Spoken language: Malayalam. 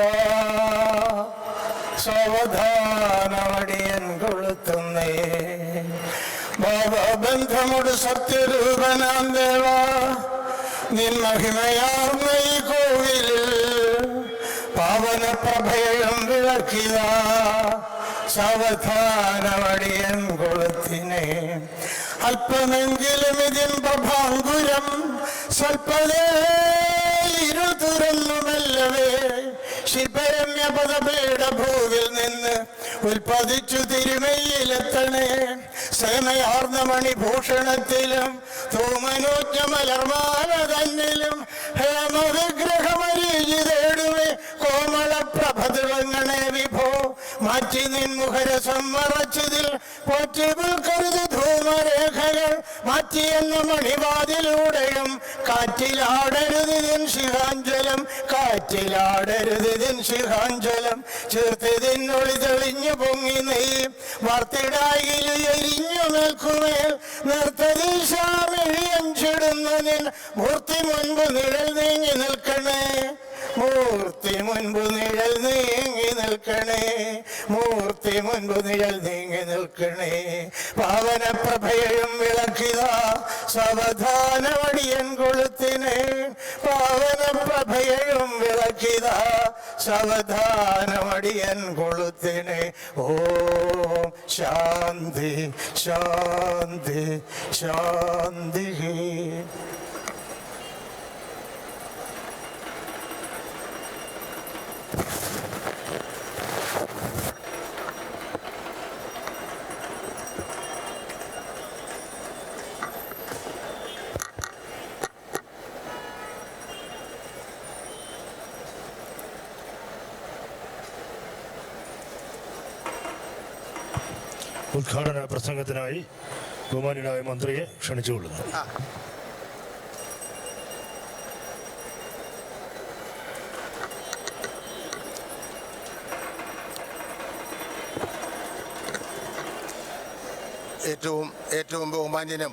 വിളക്കിതാ സാവധാനമടിയൻ കൊളുത്തുന്നേ ഭാവബന്ധമുട് സത്യരൂപനാം ദേവ നിൻ മഹിമയാർന്ന ഈ കോവിലിൽ പാവന പ്രഭയം വിളക്കിയ. സാവധാനമടിയൻ കൊളുത്തിനെ അല്പമെങ്കിലും ഇതിൻ പ്രഭാങ്കുരം സ്വൽപ്പതേ ഇരു ശില്പരമ്യ പദപീഠ ഭൂവിൽ നിന്ന് ഉൽപ്പതിച്ചു തിരുമയിലെത്തണേ. സേമയാർന്ന മണിഭൂഷണത്തിലും തൂമനോജ്ഞ മലർമാല തന്നിലും ഹേമവിഗ്രഹമരീചി തേടുവേ കോമള പ്രഭ തിളങ്ങണേ വിഭോ മാറ്റി നിൻ മുഖരസം മറച്ചതിൽ കരുത് ധൂമരേഖകൾ മാറ്റിയെന്ന മണിവാതിലൂടെയും കാറ്റിലാടരുതിൻ ശിഹാഞ്ചലം കാറ്റിലാടരുതിൻ ശിഖാഞ്ചലം ചേർത്തതിനൊളി തെളിഞ്ഞു പൊങ്ങി നെയ് വർത്തിടായി എരിഞ്ഞു നിൽക്കുമേൽ നിർത്തദീശാമിഴിയഞ്ചിടുന്നു നിൻ മൂർത്തി മുൻപ് നിഴൽ നീങ്ങി നിൽക്കണേ. മൂർത്തി മുൻപ് നിഴൽ നീങ്ങി നിൽക്കണേ. മൂർത്തി മുൻപ് നിഴൽ നീങ്ങി നിൽക്കണേ. പാവന പ്രഭയും വിളക്കിത സാവധാനമടിയൻ കൊളുത്തിനെ പാവന പ്രഭയും വിളക്കിത സാവധാനമടിയൻ കൊളുത്തിനെ ഓം ശാന്തി ശാന്തി ഉദ്ഘാടന പ്രസംഗത്തിനായി ബഹുമാനായ മന്ത്രിയെ ക്ഷണിച്ചുകൊള്ളുന്നു. ഏറ്റവും ഏറ്റവും ബഹുമാന്യനും